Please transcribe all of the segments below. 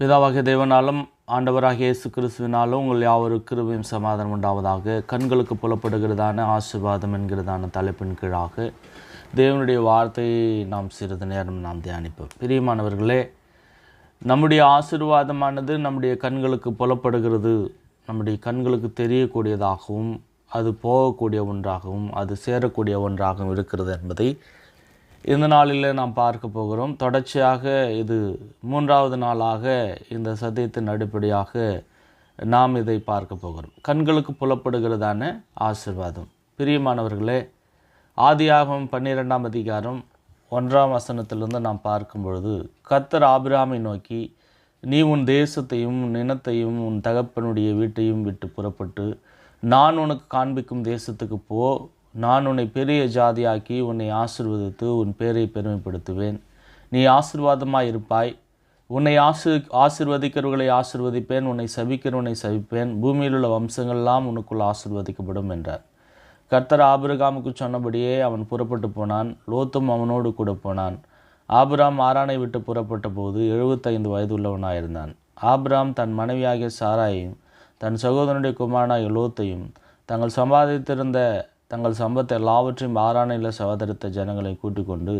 பிதாவாகிய தேவனாலும் ஆண்டவராகிய இயேசு கிறிஸ்துவினாலும் உங்கள் யாவரும் கிருபையும் சமாதானம் உண்டாவதாக. கண்களுக்கு புலப்படுகிறதான ஆசிர்வாதம் என்கிறதான தலைப்பின் கீழாக தேவனுடைய வார்த்தையை நாம் சிறிது நேரம் நாம் தியானிப்போம். பிரியமானவர்களே நம்முடைய ஆசீர்வாதமானது நம்முடைய கண்களுக்கு புலப்படுகிறது. நம்முடைய கண்களுக்கு தெரியக்கூடியதாகவும் அது போகக்கூடிய ஒன்றாகவும் அது சேரக்கூடிய ஒன்றாகவும் இருக்கிறது என்பதை இந்த நாளில் நாம் பார்க்க போகிறோம். தொடர்ச்சியாக இது மூன்றாவது நாளாக இந்த சத்தியத்தின் அடிப்படையாக நாம் இதை பார்க்க போகிறோம். கண்களுக்கு புலப்படுகிறதான ஆசீர்வாதம். பிரியமானவர்களே ஆதியாகம் பன்னிரெண்டாம் அதிகாரம் ஒன்றாம் வசனத்திலிருந்து நாம் பார்க்கும் பொழுது கர்த்தர் ஆபிராமை நோக்கி நீ உன் தேசத்தையும் உன் இனத்தையும் உன் தகப்பனுடைய வீட்டையும் விட்டு புறப்பட்டு நான் உனக்கு காண்பிக்கும் தேசத்துக்கு போ நான் உன்னை பெரிய ஜாதியாக்கி உன்னை ஆசிர்வதித்து உன் பேரை பெருமைப்படுத்துவேன். நீ ஆசிர்வாதமாக இருப்பாய். உன்னை ஆசி ஆசிர்வதிக்கிறவர்களை ஆசிர்வதிப்பேன். உன்னை சபிக்கிறவனை சபிப்பேன். பூமியில் உள்ள வம்சங்கள்லாம் உனக்குள் ஆசிர்வதிக்கப்படும் என்றார். கர்த்தர் ஆபிரகாமுக்கு சொன்னபடியே அவன் புறப்பட்டு போனான். லோத்தும் அவனோடு கூட போனான். ஆபிராம் ஆரானை விட்டு புறப்பட்ட போது எழுபத்தைந்து வயது உள்ளவனாயிருந்தான் ஆபிராம் தன் மனைவியாகிய சாராயையும் தன் சகோதரனுடைய குமாரனாகிய லோத்தையும் தங்கள் சம்பாதித்திருந்த தங்கள் சம்பத்தை எல்லாவற்றையும் ஆரானையில் சகோதரித்த ஜனங்களை கூட்டிக்கொண்டு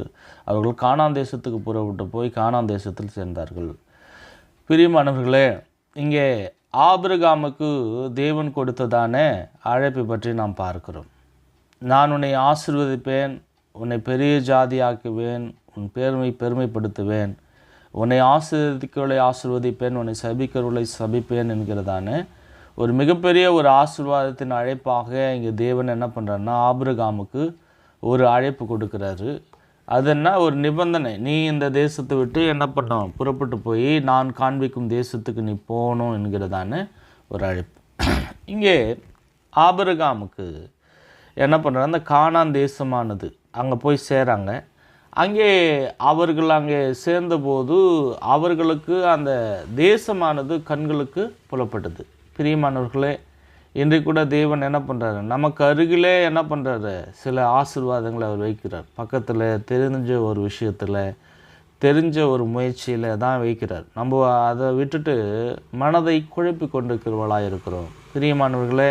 அவர்கள் காணாந்தேசத்துக்கு புறப்பட்டு போய் காணாந்தேசத்தில் சேர்ந்தார்கள். பிரியமானவர்களே இங்கே ஆபிரகாமுக்கு தேவன் கொடுத்ததான அழைப்பை பற்றி நாம் பார்க்கிறோம். நான் உன்னை ஆசிர்வதிப்பேன் உன்னை பெரிய ஜாதியாக்குவேன் உன் பெருமை பெருமைப்படுத்துவேன். உன்னை ஆசிர்வதிக்கிறவர்களை ஆசிர்வதிப்பேன் உன்னை சபிக்கிறவளை சபிப்பேன் என்கிறதான ஒரு மிகப்பெரிய ஒரு ஆசீர்வாதத்தின் அழைப்பாக இங்கே தேவன் என்ன பண்ணுறாருன்னா ஆபிரகாமுக்கு ஒரு அழைப்பு கொடுக்குறாரு. அது என்ன? ஒரு நிபந்தனை. நீ இந்த தேசத்தை விட்டு என்ன பண்ணணும் புறப்பட்டு போய் நான் காண்பிக்கும் தேசத்துக்கு நீ போகணும் என்கிறதான ஒரு அழைப்பு. இங்கே ஆபிரகாமுக்கு என்ன பண்ணுற அந்த காணான் தேசமானது அங்கே போய் சேராங்க. அங்கே அவர்கள் அங்கே சேர்ந்தபோது அவர்களுக்கு அந்த தேசமானது கண்களுக்கு புலப்பட்டது. பிரியமானவர்களே இன்றைக்கு கூட தேவன் என்ன பண்ணுறாரு நமக்கு அருகிலே என்ன பண்ணுறாரு சில ஆசீர்வாதங்களை அவர் வைக்கிறார். பக்கத்தில் தெரிஞ்ச ஒரு விஷயத்தில் தெரிஞ்ச ஒரு முயற்சியில் தான் வைக்கிறார். நம்ம அதை விட்டுட்டு மனதை குழப்பி கொண்டிருக்கிறவளாக இருக்கிறோம். பிரியமானவர்களே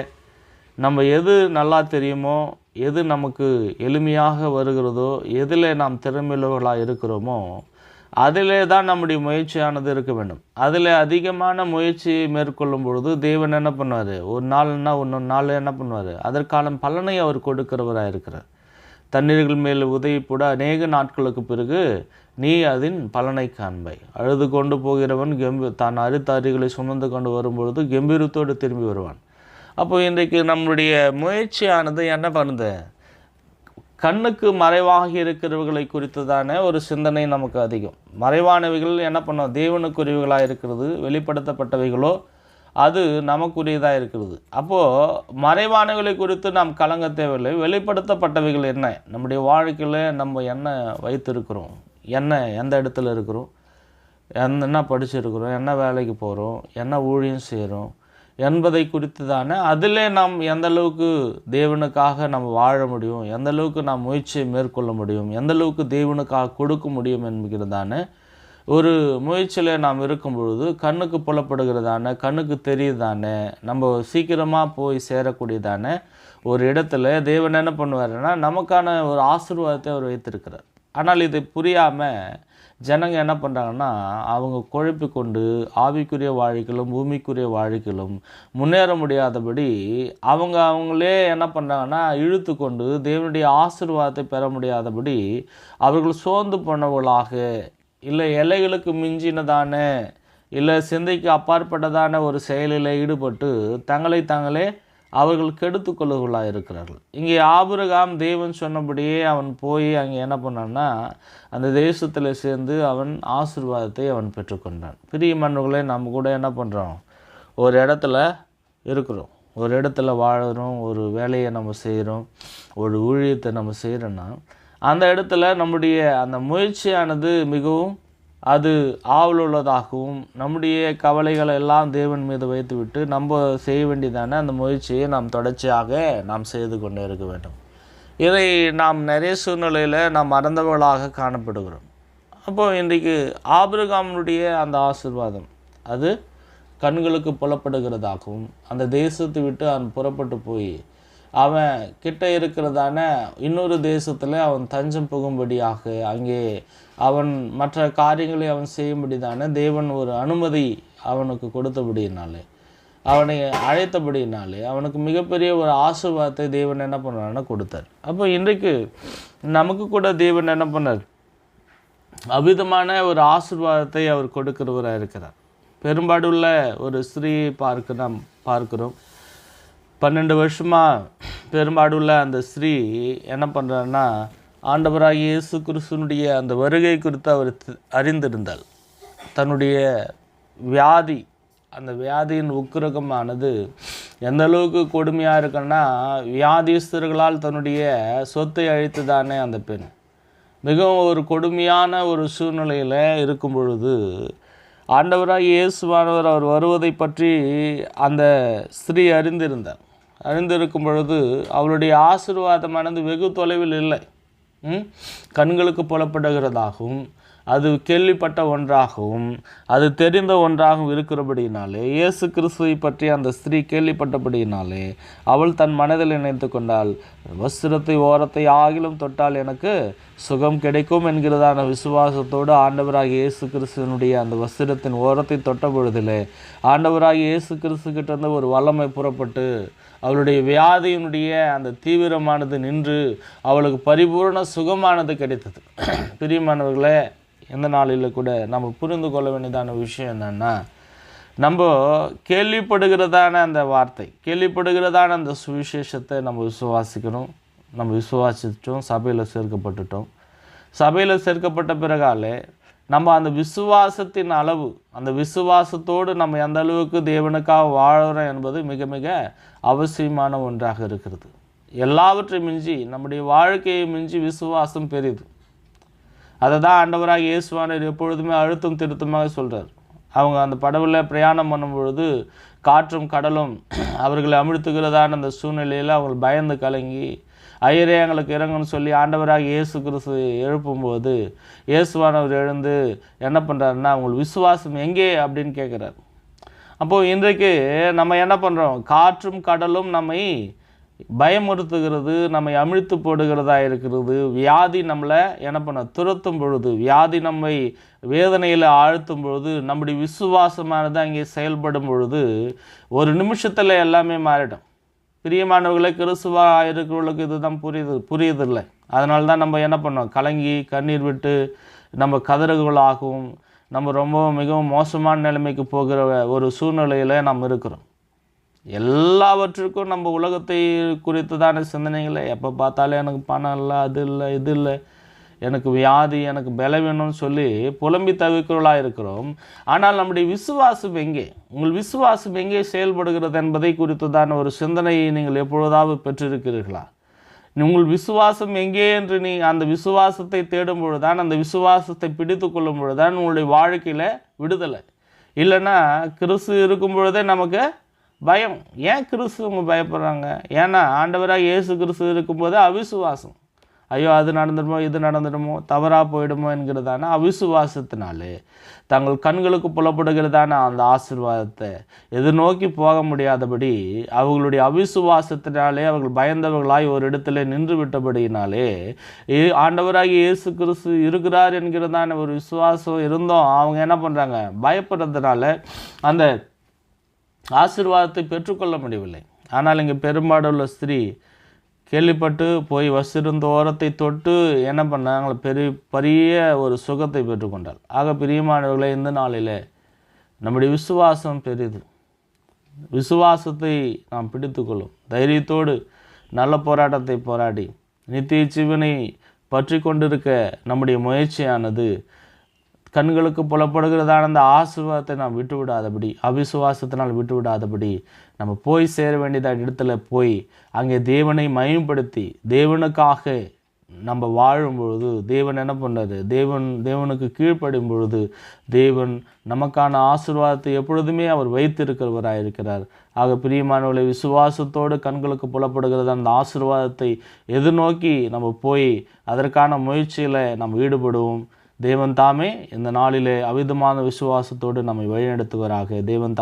நம்ம எது நல்லா தெரியுமோ எது நமக்கு எளிமையாக வருகிறதோ எதில் நாம் திறமையுள்ளவர்களாக இருக்கிறோமோ அதிலே தான் நம்முடைய முயற்சியானது இருக்க வேண்டும். அதில் அதிகமான முயற்சி மேற்கொள்ளும் பொழுது தேவன் என்ன பண்ணுவார்? ஒரு நாள்னா ஒன்று நாள் என்ன பண்ணுவார்? அதற்கான பலனை அவர் கொடுக்கிறவராக இருக்கிறார். தண்ணீர்கள் மேல் உதவி போட அநேக நாட்களுக்கு பிறகு நீ அதன் பலனை காண்பை. அழுது கொண்டு போகிறவன் கெம்பு தான் அறுத்த அறிகளை சுமந்து கொண்டு வரும்பொழுது கம்பீரத்தோடு திரும்பி வருவான். அப்போ இன்றைக்கு நம்முடைய முயற்சியானது என்ன பண்ணுது? கண்ணுக்கு மறைவாக இருக்கிறவர்களை குறித்துதானே ஒரு சிந்தனை நமக்கு அதிகம். மறைவானவைகள் என்ன பண்ணோம்? தேவனுக்குரியவைகளாக இருக்கிறது வெளிப்படுத்தப்பட்டவைகளோ அது நமக்குரியதாக இருக்கிறது. அப்போது மறைவானவைகளை குறித்து நாம் கலங்க தேவையில்லை. வெளிப்படுத்தப்பட்டவைகள் என்ன? நம்முடைய வாழ்க்கையில் நம்ம என்ன வைத்திருக்கிறோம்? என்ன எந்த இடத்துல இருக்கிறோம்? என்ன படிச்சிருக்கிறோம்? என்ன வேலைக்கு போகிறோம் என்ன ஊழியம் செய்கிறோம் என்பதை குறித்து தானே அதிலே நாம் எந்த அளவுக்கு தேவனுக்காக நம்ம வாழ முடியும்? எந்த அளவுக்கு நாம் முயற்சியை மேற்கொள்ள முடியும்? எந்த அளவுக்கு தேவனுக்காக கொடுக்க முடியும் என்கிறதான ஒரு முயற்சியில் நாம் இருக்கும் பொழுது கண்ணுக்கு புலப்படுகிறதான கண்ணுக்கு தெரியுதானே நம்ம சீக்கிரமாக போய் சேரக்கூடியதானே? ஒரு இடத்துல தேவன் என்ன பண்ணுவாருன்னா நமக்கான ஒரு ஆசீர்வாதத்தை அவர் வைத்திருக்கிறார். ஆனால் இது புரியாமல் ஜனங்க என்ன பண்ணுறாங்கன்னா அவங்க குழப்பி கொண்டு ஆவிக்குரிய வாழ்க்கையிலும் பூமிக்குரிய வாழ்க்கையிலும் முன்னேற முடியாதபடி அவங்க அவங்களே என்ன பண்ணுறாங்கன்னா இழுத்து கொண்டு தேவனுடைய ஆசிர்வாதத்தை பெற முடியாதபடி அவர்கள் சோர்ந்து போனவர்களாக இல்லை எல்லைகளுக்கு மிஞ்சினதான இல்லை சிந்தைக்கு அப்பாற்பட்டதான ஒரு செயலில் ஈடுபட்டு தங்களை தாங்களே அவர்கள் கெடுத்து கொள்ளுகளாக இருக்கிறார்கள். இங்கே ஆபிரகாம் தேவன் சொன்னபடியே அவன் போய் அங்கே என்ன பண்ணான்னா அந்த தேசத்தில் சேர்ந்து அவன் ஆசீர்வாதத்தை அவன் பெற்றுக்கொண்டான் பிரிய மன்னர்களே நம்ம கூட என்ன பண்ணுறோம் ஒரு இடத்துல இருக்கிறோம். ஒரு இடத்துல வாழுறோம். ஒரு வேலையை நம்ம செய்கிறோம் ஒரு ஊழியத்தை நம்ம செய்கிறோன்னா அந்த இடத்துல நம்முடைய அந்த முயற்சியானது மிகவும் அது ஆவலுள்ளதாகவும் நம்முடைய கவலைகளை எல்லாம் தேவன் மீது வைத்துவிட்டு நம்ம செய்ய வேண்டியதான அந்த முயற்சியை நாம் தொடர்ச்சியாக நாம் செய்து கொண்டே இருக்க வேண்டும். இதை நாம் நிறைய சூழ்நிலையில் நாம் மறந்தவர்களாக காணப்படுகிறோம். அப்போது இன்றைக்கு ஆபிரகாமனுடைய அந்த ஆசீர்வாதம் அது கண்களுக்கு புலப்படுகிறதாகவும் அந்த தேசத்தை விட்டு அவன் புறப்பட்டு போய் அவன் கிட்ட இருக்கிறதான இன்னொரு தேசத்தில் அவன் தஞ்சம் புகும்படியாக அங்கே அவன் மற்ற காரியங்களை அவன் செய்யும்படிதான தேவன் ஒரு அனுமதி அவனுக்கு கொடுத்தபடினாலே அவனை அழைத்தபடினாலே அவனுக்கு மிகப்பெரிய ஒரு ஆசீர்வாதத்தை தேவன் என்ன பண்ணார்னா கொடுத்தார். அப்போ இன்றைக்கு நமக்கு கூட தேவன் என்ன பண்ணார்? அபிதமான ஒரு ஆசிர்வாதத்தை அவர் கொடுக்கிறவராக இருக்கிறார். பெரும்பாடுள்ள ஒரு ஸ்ரீ பார்க்க நாம் பார்க்கிறோம். பன்னெண்டு வருஷமாக பெரும்பாடுள்ள அந்த ஸ்திரீ என்ன பண்ணுறான்னா ஆண்டவராக இயேசு கிறிஸ்துனுடைய அந்த வருகை குறித்து அவர் தி- அறிந்திருந்தாள் தன்னுடைய வியாதி அந்த வியாதியின் உக்கிரகமானது எந்த அளவுக்கு கொடுமையாக இருக்குன்னா வியாதிஸ்தர்களால் தன்னுடைய சொத்தை அழித்து தானே அந்த பெண். மிகவும் ஒரு கொடுமையான ஒரு சூழ்நிலையில் இருக்கும் பொழுது ஆண்டவராக இயேசுவானவர் அவர் வருவதை பற்றி அந்த ஸ்திரீ அறிந்திருந்தார். அறிந்திருக்கும் பொழுது அவளுடைய ஆசீர்வாதமானது வெகு தொலைவில் இல்லை ம்? கண்களுக்கு புலப்படுகிறதாகவும் அது கேள்விப்பட்ட ஒன்றாகவும் அது தெரிந்த ஒன்றாகவும் இருக்கிறபடியினாலே இயேசு கிறிஸ்துவை பற்றி அந்த ஸ்திரீ கேள்விப்பட்டபடியினாலே அவள் தன் மனதில் நினைத்து கொண்டாள் வஸ்திரத்தை ஓரத்தை ஆகிலும் தொட்டால் எனக்கு சுகம் கிடைக்கும் என்கிறதான விசுவாசத்தோடு ஆண்டவராக இயேசு கிறிஸ்துவனுடைய அந்த வஸ்திரத்தின் ஓரத்தை தொட்ட பொழுதிலே ஆண்டவராக இயேசு கிறிஸ்து கிட்ட ஒரு வல்லமை புறப்பட்டு அவளுடைய வியாதியினுடைய அந்த தீவிரமானது நின்று அவளுக்கு பரிபூர்ண சுகமானது கிடைத்தது. பிரியமானவர்களே எந்த நாளில் கூட நம்ம புரிந்து கொள்ள வேண்டியதான விஷயம் என்னென்னா நம்ம கேள்விப்படுகிறதான அந்த வார்த்தை கேள்விப்படுகிறதான அந்த சுவிசேஷத்தை நம்ம விசுவாசிக்கணும். நம்ம விசுவாசித்தோம் சபையில் சேர்க்கப்பட்டுட்டோம். சபையில் சேர்க்கப்பட்ட பிறகாலே நம்ம அந்த விசுவாசத்தின் அளவு அந்த விசுவாசத்தோடு நம்ம எந்த அளவுக்கு தேவனுக்காக வாழுறோம் என்பது மிக மிக அவசியமான ஒன்றாக இருக்கிறது. எல்லாவற்றையும் மிஞ்சி நம்முடைய வாழ்க்கையை மிஞ்சி விசுவாசம் பெரியது அதை தான் ஆண்டவராக இயேசுவானர் எப்பொழுதுமே அழுத்தம் திருத்தமாக சொல்கிறார் அவங்க அந்த படவில் பிரயாணம் பண்ணும் பொழுது காற்றும் கடலும் அவர்களை அமிழ்த்துகிறதான அந்த சூழ்நிலையில் அவங்க பயந்து கலங்கி ஐயரே எங்களுக்கு இறங்குன்னு சொல்லி ஆண்டவராக இயேசு கிறிஸ்து எழுப்பும்போது இயேசுவானவர் எழுந்து என்ன பண்ணுறாருன்னா அவங்களுக்கு விசுவாசம் எங்கே அப்படின்னு கேட்குறாரு. அப்போது இன்றைக்கு நம்ம என்ன பண்ணுறோம் காற்றும் கடலும் நம்மை பயமுறுத்துகிறது நம்மை அமிழ்த்து போடுகிறதா இருக்கிறது. வியாதி நம்மளை என்ன பண்ண துரத்தும் பொழுது வியாதி நம்மை வேதனையில் ஆழ்த்தும் பொழுது நம்முடைய விசுவாசமானது அங்கே செயல்படும் பொழுது ஒரு நிமிஷத்தில் எல்லாமே மாறிடும். பிரியமானவர்களே கிறிஸ்துவாக இருக்கிறவர்களுக்கு இதுதான் புரியுது புரியுதில்லை. அதனால தான் நம்ம என்ன பண்ணோம் கலங்கி கண்ணீர் விட்டு நம்ம கதறுகளாகவும் நம்ம ரொம்ப மிகவும் மோசமான நிலைமைக்கு போகிற ஒரு சூழ்நிலையில் நம்ம இருக்கிறோம். எல்லாவற்றுக்கும் நம்ம உலகத்தை குறித்து தானே சிந்தனைகளை. எப்போ பார்த்தாலும் எனக்கு பணம் இல்லை அது இல்லை இது இல்லை. எனக்கு வியாதி எனக்கு பலவீனம்னு சொல்லி புலம்பி தவிக்கிறவளாக இருக்கிறோம். ஆனால் நம்முடைய விசுவாசம் எங்கே? உங்கள் விசுவாசம் எங்கே செயல்படுகிறது என்பதை குறித்ததான ஒரு சிந்தனையை நீங்கள் எப்பொழுதாவது பெற்றிருக்கிறீர்களா? உங்கள் விசுவாசம் எங்கே என்று நீ அந்த விசுவாசத்தை தேடும் பொழுதுதான் அந்த விசுவாசத்தை பிடித்து கொள்ளும் பொழுதுதான் உங்களுடைய வாழ்க்கையில் விடுதலை. இல்லைன்னா கிறிஸ்து இருக்கும் பொழுதே நமக்கு பயம். ஏன் கிறிஸ்துவங்க பயப்படுறாங்க? ஏன்னா ஆண்டவராக இயேசு கிறிஸ்து இருக்கும்போது அவிசுவாசம். ஐயோ அது நடந்துடுமோ இது நடந்துடுமோ தவறாக போயிடுமோ என்கிறதான அவிசுவாசத்தினாலே தங்கள் கண்களுக்கு புலப்படுகிறதான அந்த ஆசிர்வாதத்தை எதிர்நோக்கி போக முடியாதபடி அவர்களுடைய அவிசுவாசத்தினாலே அவர்கள் பயந்தவர்களாய் ஒரு இடத்துல நின்று விட்டபடியினாலே ஏ- ஆண்டவராகி இயேசு கிறிஸ்து இருக்கிறார் என்கிறதான ஒரு விசுவாசம் இருந்தோம். அவங்க என்ன பண்ணுறாங்க பயப்படுறதுனால அந்த ஆசிர்வாதத்தை பெற்றுக்கொள்ள முடியவில்லை. ஆனால் இங்கே பெரும்பாடுள்ள ஸ்திரீ கேள்விப்பட்டு போய் வசிருந்த ஓரத்தை தொட்டு என்ன பண்ணாங்க? பெரிய பெரிய ஒரு சுகத்தை பெற்றுக்கொண்டாள் ஆக பிரியமானவர்களே இந்த நாளில் நம்முடைய விசுவாசம் பெரிது. விசுவாசத்தை நாம் பிடித்துக்கொள்ளும் தைரியத்தோடு நல்ல போராட்டத்தை போராடி நித்திய ஜீவனை பற்றி கொண்டிருக்க நம்முடைய முயற்சியானது கண்களுக்கு புலப்படுகிறதான அந்த ஆசீர்வாதத்தை நாம் விட்டு விடாதபடி அவிசுவாசத்தினால் விட்டு விடாதபடி நம்ம போய் சேர வேண்டியதான இடத்துல போய் அங்கே தேவனை மயம்படுத்தி தேவனுக்காக நம்ம வாழும் பொழுது தேவன் என்ன பண்ணுறது தேவன் தேவனுக்கு கீழ்ப்படும் பொழுது தேவன் நமக்கான ஆசீர்வாதத்தை எப்பொழுதுமே அவர் வைத்திருக்கிறவராக இருக்கிறார். ஆக பிரியமானவர்களை விசுவாசத்தோடு கண்களுக்கு புலப்படுகிறது அந்த ஆசீர்வாதத்தை எதிர்நோக்கி நம்ம போய் அதற்கான முயற்சியில் நம்ம ஈடுபடுவோம். தேவன் தாமே இந்த நாளிலே அவிதமான விசுவாசத்தோடு நம்மை வழிநடத்துவராக. தேவன்